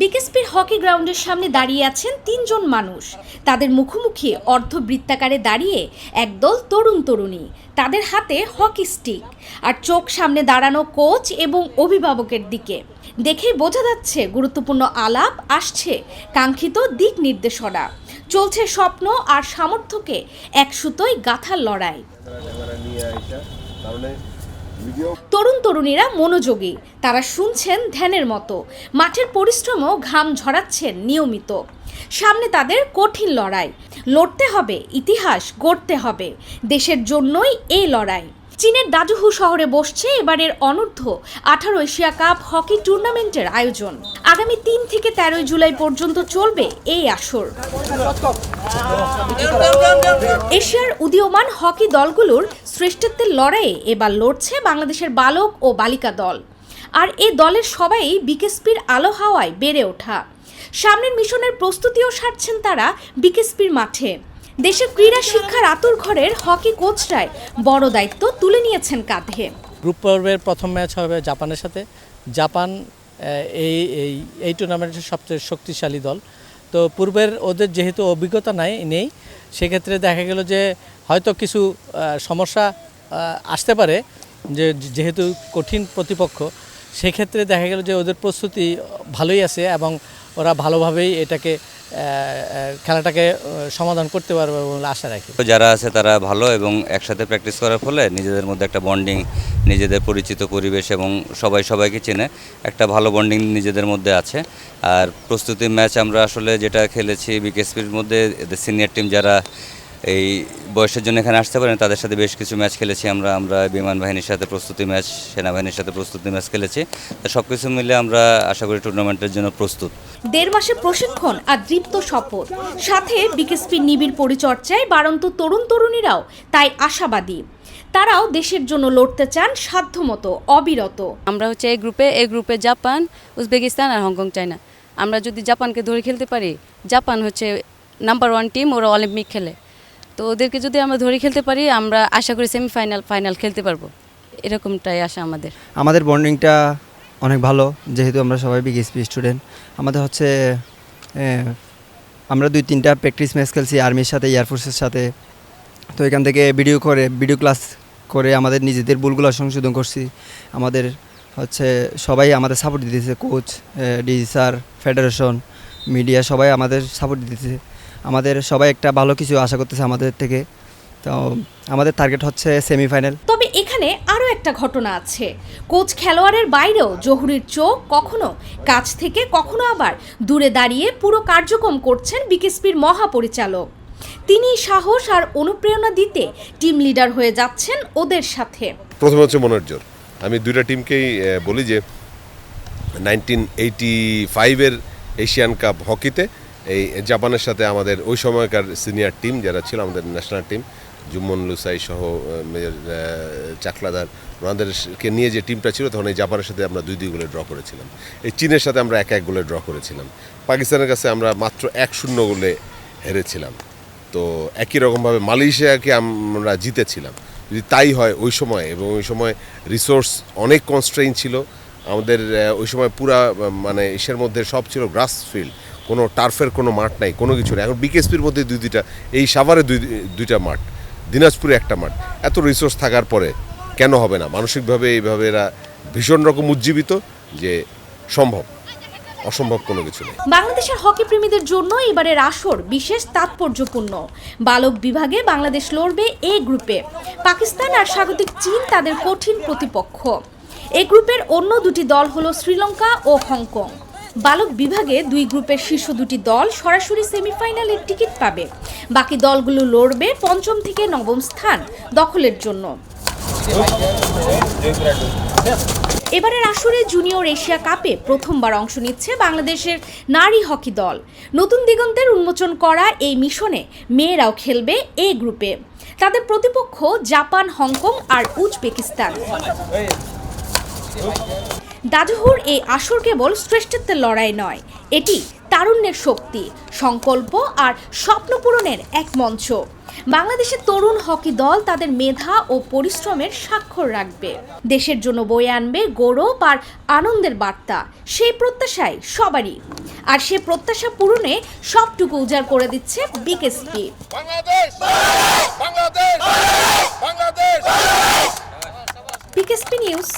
বিকেএসপির hockey গ্রাউন্ডের সামনে দাঁড়িয়ে আছেন তিনজন মানুষ। তাদের মুখোমুখি অর্ধবৃত্তাকারে দাঁড়িয়ে একদল তরুণ তরুণী। তাদের হাতে হকি স্টিক আর চোখ সামনে দাঁড়ানো কোচ এবং অভিভাবকের দিকে। দেখেই বোঝা যাচ্ছে গুরুত্বপূর্ণ আলাপ আসছে কাঙ্ক্ষিত দিক নির্দেশনা। চলছে স্বপ্ন আর সামর্থ্যকে এক সুতোয় গাঁথার লড়াই। তরুণ তরুণীরা মনোযোগী। তারা শুনছেন ধ্যানের মতো। মাঠের পরিশ্রমও ঘাম ঝরাচ্ছেন নিয়মিত। সামনে তাদের কঠিন লড়াই। লড়তে হবে, ইতিহাস গড়তে হবে। দেশের জন্যই এই লড়াই। চীনের দাজুহু শহরে বসছে এবারের অনূর্ধ্ব আঠারো এশিয়া কাপ হকি টুর্নামেন্টের আয়োজন। আগামী তিন থেকে তেরোই জুলাই পর্যন্ত চলবে এই আসর। এশিয়ার উদীয়মান হকি দলগুলোর শ্রেষ্ঠত্বের লড়াইয়ে এবার লড়ছে বাংলাদেশের বালক ও বালিকা দল। আর এ দলের সবাই বিকেএসপির আলো হাওয়ায় বেড়ে ওঠা। সামনের মিশনের প্রস্তুতিও সারছেন তারা বিকেএসপির মাঠে। দেশের ক্রীড়া শিক্ষার আতুর ঘরের হকি কোচরাই বড় দায়িত্ব তুলে নিয়েছেন কাঁধে। গ্রুপ পর্বের প্রথম ম্যাচ হবে জাপানের সাথে। জাপান এই এই এই টুর্নামেন্টের সবচেয়ে শক্তিশালী দল। তো পূর্বের ওদের যেহেতু অভিজ্ঞতা নাই, নেই, সেক্ষেত্রে দেখা গেল যে হয়তো কিছু সমস্যা আসতে পারে যে যেহেতু কঠিন প্রতিপক্ষ, সেক্ষেত্রে দেখা গেল যে ওদের প্রস্তুতি ভালোই আছে এবং ওরা ভালোভাবেই এটাকে খেলাটাকে সমাধান করতে পারবে বলে আশা রাখি। যারা আছে তারা ভালো এবং একসাথে প্র্যাকটিস করার ফলে নিজেদের মধ্যে একটা বন্ডিং নিজেদের পরিচিত পরিবেশ এবং সবাই সবাইকে চেনে, একটা ভালো বন্ডিং নিজেদের মধ্যে আছে। আর প্রস্তুতি ম্যাচ আমরা আসলে যেটা খেলেছি বিকেএসপির মধ্যে সিনিয়র টিম যারা এই বয়সের জন্য এখানে আসতে পারেন। তাদের সাথে বেশ কিছু ম্যাচ খেলেছি আমরা। আমরা বিমান বাহিনীর সাথে প্রস্তুতি ম্যাচ সেনাবাহিনীর সাথে প্রস্তুতি ম্যাচ খেলেছি। তো সব কিছু মিলে আমরা আশা করি টুর্নামেন্টের জন্য প্রস্তুত। দেড় মাসে প্রশিক্ষণ আর দৃপ্ত সফর সাথে বিকেএসপির নিবিড় পরিচর্যায় বাড়ন্ত তরুণ তরুণীরাও তাই আশাবাদী। তারাও দেশের জন্য লড়তে চান সাধ্যমতো অবিরত। আমরা হচ্ছে এই গ্রুপে এই গ্রুপে জাপান উজবেকিস্তান আর হংকং চায়না। আমরা যদি জাপানকে ধরে খেলতে পারি জাপান হচ্ছে নাম্বার ওয়ান টিম ওরা অলিম্পিক খেলে। তো ওদেরকে যদি আমরা ধরে খেলতে পারি, আমরা আশা করি সেমিফাইনাল ফাইনাল খেলতে পারব। এরকমটাই আশা আমাদের। আমাদের বন্ডিংটা অনেক ভালো, যেহেতু আমরা সবাই বিকেএসপি স্টুডেন্ট আমাদের হচ্ছে আমরা দুই তিনটা প্র্যাকটিস ম্যাচ খেলছি আর্মির সাথে এয়ারফোর্সের সাথে। তো এখান থেকে ভিডিও করে ভিডিও ক্লাস করে আমাদের নিজেদের ভুলগুলো সংশোধন করছি। আমাদের হচ্ছে সবাই আমাদের সাপোর্ট দিতেছে coach DG sir federation media সবাই আমাদের সাপোর্ট দিতেছে। আমাদের সবাই একটা ভালো কিছু আশা করতেছে আমাদের থেকে। তো আমাদের টার্গেট হচ্ছে সেমিফাইনাল তবে এখানে আরও একটা ঘটনা আছে। কোচ খেলোয়াড়ের বাইরেও জহুরির চোখ কখনো কাছ থেকে কখনো আবার দূরে দাঁড়িয়ে পুরো কার্যক্রম করছেন বিকেএসপির মহাপরিচালক। তিনি সাহস আর অনুপ্রেরণা দিতে টিম লিডার হয়ে যাচ্ছেন ওদের সাথে। প্রথম হচ্ছে মনের জোর। আমি দুইটা টিমকেই বলি যে নাইনটিন এইটি ফাইভের এশিয়ান কাপ হকিতে এই জাপানের সাথে আমাদের ওই সময়কার সিনিয়র টিম যারা ছিল, আমাদের ন্যাশনাল টিম জুম্মন লুসাই সহ মেজর চাকলাদার, ওনাদেরকে নিয়ে যে টিমটা ছিল, তখন এই জাপানের সাথে আমরা দুই দুই গোলে ড্র করেছিলাম। এই চীনের সাথে আমরা এক এক গোলে ড্র করেছিলাম। পাকিস্তানের কাছে আমরা মাত্র এক শূন্য গোলে হেরেছিলাম। তো একই রকমভাবে মালয়েশিয়াকে আমরা জিতেছিলাম। যদি তাই হয় ওই সময়, এবং ওই সময় রিসোর্স অনেক কনস্ট্রেইন ছিল। আমাদের ওই সময় পুরা মানে ইসের মধ্যে সব ছিল গ্রাস ফিল্ড কোনো টার্ফের কোনো মাঠ নাই, কোনো কিছু নেই। এখন বিকেএসপির মধ্যে দুই দুইটা, এই সাভারে দুই, দুইটা মাঠ, দিনাজপুরে একটা মাঠ। এত রিসোর্স থাকার পরে কেন হবে না? মানসিকভাবে এইভাবে এরা ভীষণ রকম উজ্জীবিত যে সম্ভব, অসম্ভব কোনো কিছু নেই। বাংলাদেশের হকি প্রেমীদের জন্য এবারের আসর বিশেষ তাৎপর্যপূর্ণ। বালক বিভাগে বাংলাদেশ লড়বে এ গ্রুপে। পাকিস্তান আর স্বাগতিক চীন তাদের কঠিন প্রতিপক্ষ। এ গ্রুপের অন্য দুটি দল হলো শ্রীলঙ্কা ও হংকং। বালক বিভাগে দুই গ্রুপের শীর্ষ দুটি দল সরাসরি সেমিফাইনালের টিকিট পাবে। বাকি দলগুলো লড়বে পঞ্চম থেকে নবম স্থান দখলের জন্য। এবারের আসরে জুনিয়র এশিয়া কাপে প্রথমবার অংশ নিচ্ছে বাংলাদেশের নারী হকি দল। নতুন দিগন্তের উন্মোচন করা এই মিশনে মেয়েরাও খেলবে এ গ্রুপে। তাদের প্রতিপক্ষ জাপান, হংকং আর উজবেকিস্তান। দাজহুর এই আসর কেবল শ্রেষ্ঠত্বের লড়াই নয় এটি তারুণ্যের শক্তি সংকল্প আর স্বপ্ন পূরণের এক মঞ্চ। বাংলাদেশের তরুণ হকি দল তাদের মেধা ও পরিশ্রমের স্বাক্ষর রাখবে। দেশের জন্য বয়ে আনবে গৌরব আর আনন্দের বার্তা সেই প্রত্যাশাই সবারই। আর সে প্রত্যাশা পূরণে সবটুকু উজাড় করে দিচ্ছে বিকেএসপি। BKSP news